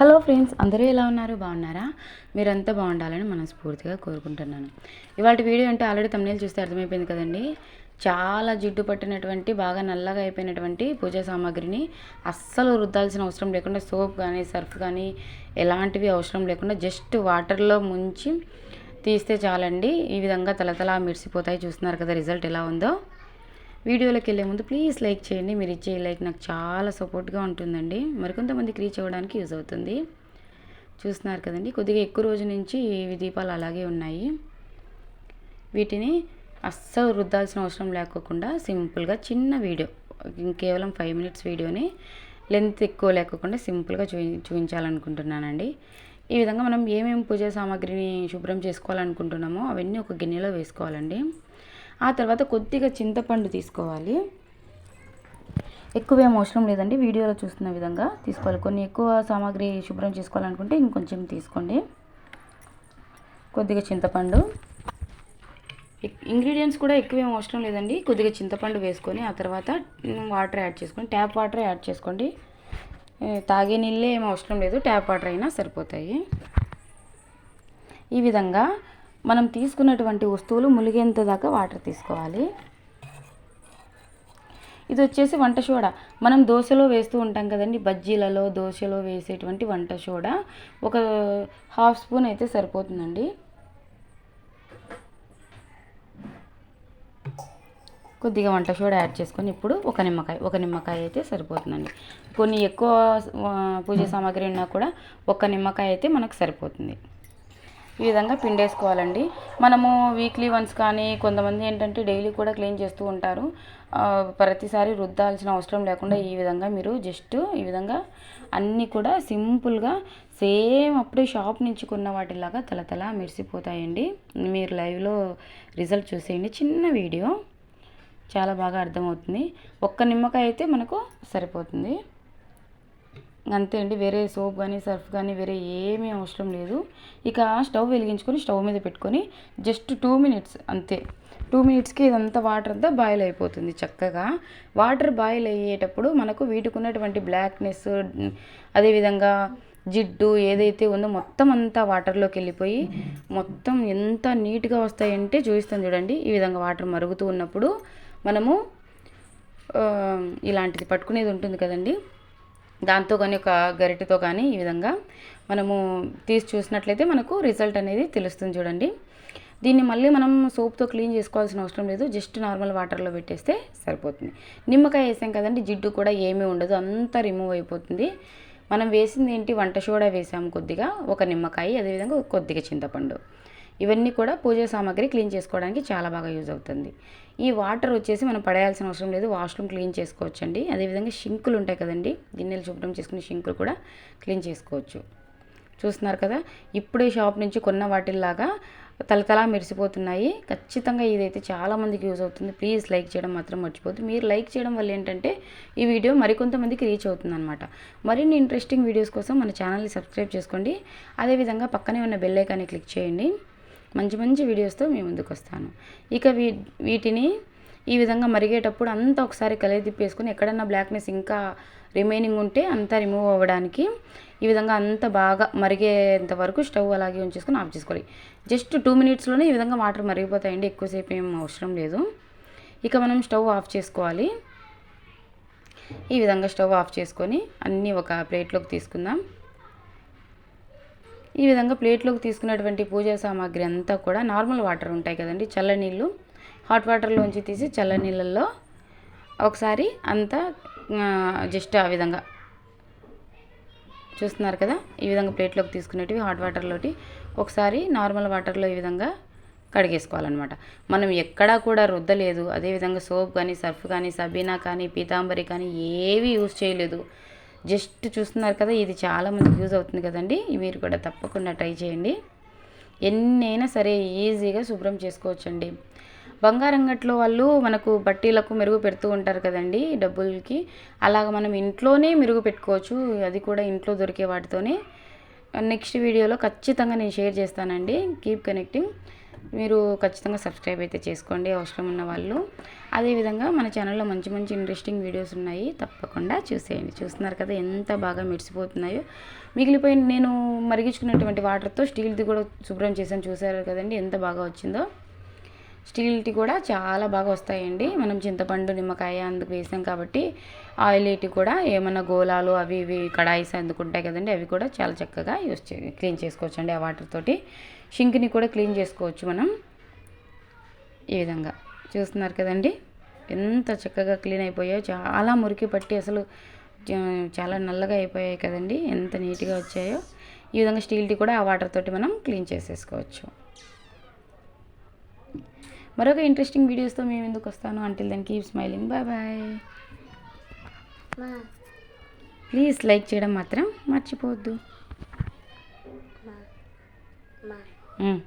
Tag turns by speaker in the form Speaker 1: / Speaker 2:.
Speaker 1: Hello friends అందరూ ఎలా ఉన్నారు? బాగున్నారా? మీరంతా బాగుండాలని మనస్ఫూర్తిగా కోరుకుంటున్నాను. ఇవాళ వీడియో అంటే ఆల్రెడీ తమ్నేలు చూస్తే అర్థమైపోయింది కదండి. చాలా జిడ్డు పట్టినటువంటి బాగా నల్లగా అయిపోయినటువంటి పూజా సామాగ్రిని అస్సలు రుద్దాల్సిన అవసరం లేకుండా సోప్ కానీ సర్ఫ్ కానీ ఎలాంటివి అవసరం లేకుండా జస్ట్ వాటర్లో ముంచి తీస్తే చాలండి. ఈ విధంగా తలతలా మెరిసిపోతాయి. చూస్తున్నారు కదా రిజల్ట్ ఎలా ఉందో. వీడియోలోకి వెళ్ళే ముందు ప్లీజ్ లైక్ చేయండి. మీరు ఇచ్చే లైక్ నాకు చాలా సపోర్ట్గా ఉంటుందండి. మరికొంతమందికి రీచ్ అవ్వడానికి యూజ్ అవుతుంది. చూస్తున్నారు కదండి. కొద్దిగా ఎక్కువ రోజు నుంచి ఇవి దీపాలు అలాగే ఉన్నాయి. వీటిని అస్సలు రుద్దాల్సిన అవసరం లేకోకుండా సింపుల్గా చిన్న వీడియో కేవలం ఫైవ్ మినిట్స్ వీడియోని లెంత్ ఎక్కువ లేకోకుండా సింపుల్గా చూ చూపించాలనుకుంటున్నానండి ఈ విధంగా మనం ఏమేమి పూజా సామాగ్రిని శుభ్రం చేసుకోవాలనుకుంటున్నామో అవన్నీ ఒక గిన్నెలో వేసుకోవాలండి. ఆ తర్వాత కొద్దిగా చింతపండు తీసుకోవాలి. ఎక్కువ ఏం అవసరం లేదండి. వీడియోలో చూస్తున్న విధంగా తీసుకోవాలి. కొన్ని ఎక్కువ సామాగ్రి శుభ్రం చేసుకోవాలనుకుంటే ఇంకొంచెం తీసుకోండి. కొద్దిగా చింతపండు. ఇంగ్రీడియంట్స్ కూడా ఎక్కువ ఏం అవసరం లేదండి. కొద్దిగా చింతపండు వేసుకొని ఆ తర్వాత వాటర్ యాడ్ చేసుకొని ట్యాప్ వాటర్ యాడ్ చేసుకోండి. తాగే నీళ్ళే ఏం అవసరం లేదు. ట్యాప్ వాటర్ అయినా సరిపోతాయి. ఈ విధంగా మనం తీసుకున్నటువంటి వస్తువులు ములిగేంత దాకా వాటర్ తీసుకోవాలి. ఇది వచ్చేసి వంట సోడా. మనం దోశలో వేస్తూ ఉంటాం కదండి బజ్జీలలో దోశలో వేసేటువంటి వంట సోడా. ఒక హాఫ్ స్పూన్ అయితే సరిపోతుందండి. కొద్దిగా వంట సోడా యాడ్ చేసుకొని ఇప్పుడు ఒక నిమ్మకాయ ఒక నిమ్మకాయ అయితే సరిపోతుందండి. కొన్ని ఎక్కువ పూజ సామాగ్రి ఉన్నా కూడా ఒక నిమ్మకాయ అయితే మనకు సరిపోతుంది. ఈ విధంగా పిండేసుకోవాలండి. మనము వీక్లీ వన్స్ కానీ కొంతమంది ఏంటంటే డైలీ కూడా క్లీన్ చేస్తూ ఉంటారు. ప్రతిసారి రుద్దాల్సిన అవసరం లేకుండా ఈ విధంగా మీరు జస్ట్ ఈ విధంగా అన్నీ కూడా సింపుల్గా సేమ్ అప్పుడే షాప్ నుంచి కొన్న వాటిలాగా తలతల మెరిసిపోతాయండి. మీరు లైవ్లో రిజల్ట్ చూసేయండి. చిన్న వీడియో చాలా బాగా అర్థమవుతుంది. ఒక్క నిమ్మకాయ అయితే మనకు సరిపోతుంది. అంతే అండి. వేరే సోప్ కానీ సర్ఫ్ కానీ వేరే ఏమీ అవసరం లేదు. ఇక స్టవ్ వెలిగించుకొని స్టవ్ మీద పెట్టుకొని జస్ట్ టూ మినిట్స్ అంతే. టూ మినిట్స్కి ఇదంతా వాటర్ అంతా బాయిల్ అయిపోతుంది చక్కగా. వాటర్ బాయిల్ అయ్యేటప్పుడు మనకు వీటికి ఉన్నటువంటి బ్లాక్నెస్ అదేవిధంగా జిడ్డు ఏదైతే ఉందో మొత్తం అంతా వాటర్లోకి వెళ్ళిపోయి మొత్తం ఎంత నీట్గా వస్తాయంటే చూపిస్తాను చూడండి. ఈ విధంగా వాటర్ మరుగుతూ ఉన్నప్పుడు మనము ఇలాంటిది పట్టుకునేది ఉంటుంది కదండి. దాంతో కానీ ఒక గరిటెతో కానీ ఈ విధంగా మనము తీసి చూసినట్లయితే మనకు రిజల్ట్ అనేది తెలుస్తుంది చూడండి. దీన్ని మళ్ళీ మనం సోప్తో క్లీన్ చేసుకోవాల్సిన అవసరం లేదు. జస్ట్ నార్మల్ వాటర్లో పెట్టేస్తే సరిపోతుంది. నిమ్మకాయ వేసాం కదండి జిడ్డు కూడా ఏమీ ఉండదు. అంతా రిమూవ్ అయిపోతుంది. మనం వేసింది ఏంటి? వంట సోడా వేసాము కొద్దిగా ఒక నిమ్మకాయ అదేవిధంగా కొద్దిగా చింతపండు. ఇవన్నీ కూడా పూజ సామాగ్రి క్లీన్ చేసుకోవడానికి చాలా బాగా యూజ్ అవుతుంది. ఈ వాటర్ వచ్చేసి మనం పడేయాల్సిన అవసరం లేదు వాష్రూమ్ క్లీన్ చేసుకోవచ్చండి. అదేవిధంగా షింకులు ఉంటాయి కదండి గిన్నెలు శుభ్రం చేసుకునే షింకులు కూడా క్లీన్ చేసుకోవచ్చు. చూస్తున్నారు కదా ఇప్పుడే షాప్ నుంచి కొన్న వాటిల్లాగా తలతలా మెరిసిపోతున్నాయి. ఖచ్చితంగా ఇదైతే చాలామందికి యూజ్ అవుతుంది. ప్లీజ్ లైక్ చేయడం మాత్రం మర్చిపోద్దు మీరు లైక్ చేయడం వల్ల ఏంటంటే ఈ వీడియో మరికొంతమందికి రీచ్ అవుతుంది అనమాట మరిన్ని ఇంట్రెస్టింగ్ వీడియోస్ కోసం మన ఛానల్ని సబ్స్క్రైబ్ చేసుకోండి. అదేవిధంగా పక్కనే ఉన్న బెల్ ఐకాన్ని క్లిక్ చేయండి. మంచి మంచి వీడియోస్తో మీ ముందుకు వస్తాను ఇక వీ వీటిని ఈ విధంగా మరిగేటప్పుడు అంతా ఒకసారి కలిగి తిప్పేసుకొని ఎక్కడన్నా బ్లాక్నెస్ ఇంకా రిమైనింగ్ ఉంటే అంతా రిమూవ్ అవ్వడానికి ఈ విధంగా అంత బాగా మరిగేంత వరకు స్టవ్ అలాగే ఉంచేసుకొని ఆఫ్ చేసుకోవాలి. జస్ట్ టూ మినిట్స్లోనే ఈ విధంగా వాటర్ మరిగిపోతాయండి ఎక్కువసేపు ఏం అవసరం లేదు. ఇక మనం స్టవ్ ఆఫ్ చేసుకోవాలి. ఈ విధంగా స్టవ్ ఆఫ్ చేసుకొని అన్నీ ఒక ప్లేట్లోకి తీసుకుందాం. ఈ విధంగా ప్లేట్లోకి తీసుకున్నటువంటి పూజా సామాగ్రి అంతా కూడా నార్మల్ వాటర్ ఉంటాయి కదండి చల్ల నీళ్ళు. హాట్ వాటర్లోంచి తీసి చల్ల నీళ్ళల్లో ఒకసారి అంతా జస్ట్ ఆ విధంగా. చూస్తున్నారు కదా ఈ విధంగా ప్లేట్లోకి తీసుకునేటివి హాట్ వాటర్లోటి ఒకసారి నార్మల్ వాటర్లో ఈ విధంగా కడిగేసుకోవాలన్నమాట. మనం ఎక్కడా కూడా రుద్దలేదు అదేవిధంగా సోప్ కానీ సర్ఫ్ కానీ సబీనా కానీ పీతాంబరి కానీ ఏవి యూజ్ చేయలేదు. జస్ట్ చూస్తున్నారు కదా ఇది చాలామందికి యూజ్ అవుతుంది కదండి. మీరు కూడా తప్పకుండా ట్రై చేయండి. ఎన్నైనా సరే ఈజీగా శుభ్రం చేసుకోవచ్చండి. బంగారం గట్లో వాళ్ళు మనకు బట్టీలకు మెరుగు పెడుతూ ఉంటారు కదండి డబ్బులకి. అలాగ మనం ఇంట్లోనే మెరుగు పెట్టుకోవచ్చు. అది కూడా ఇంట్లో దొరికే వాటితోనే. నెక్స్ట్ వీడియోలో ఖచ్చితంగా నేను షేర్ చేస్తానండి. Keep connecting. మీరు ఖచ్చితంగా సబ్స్క్రైబ్ అయితే చేసుకోండి అవసరం ఉన్న వాళ్ళు. అదేవిధంగా మన ఛానల్లో మంచి మంచి ఇంట్రెస్టింగ్ వీడియోస్ ఉన్నాయి. తప్పకుండా చూసేయండి. చూస్తున్నారు కదా ఎంత బాగా మెరిసిపోతున్నాయో. మిగిలిపోయిన నేను మరిగించుకున్నటువంటి వాటర్తో స్టీల్ది కూడా శుభ్రం చేశాను. చూసారు కదండి ఎంత బాగా వచ్చిందో. స్టీల్టీ కూడా చాలా బాగా వస్తాయండి. మనం చింతపండు నిమ్మకాయ అందుకు వేసాం కాబట్టి ఆయిల్ ఇటు కూడా ఏమన్నా గోలాలు అవి ఇవి కడాయిస్ అందుకు ఉంటాయి కదండి అవి కూడా చాలా చక్కగా యూస్ చే క్లీన్ చేసుకోవచ్చు అండి ఆ వాటర్ తోటి. షింక్ని కూడా క్లీన్ చేసుకోవచ్చు మనం. ఈ విధంగా. చూస్తున్నారు కదండి? ఎంత చక్కగా క్లీన్ అయిపోయాయో చాలా మురికి పట్టి అసలు చాలా నల్లగా అయిపోయాయి కదండి. ఎంత నీట్గా వచ్చాయో. ఈ విధంగా స్టీల్టీ కూడా ఆ వాటర్ తోటి మనం క్లీన్ చేసేసుకోవచ్చు. మరొక ఇంట్రెస్టింగ్ వీడియోస్తో మేము ఎందుకు వస్తాను? Until then keep smiling bye bye please like చేయడం మాత్రం మర్చిపోవద్దు. మ్.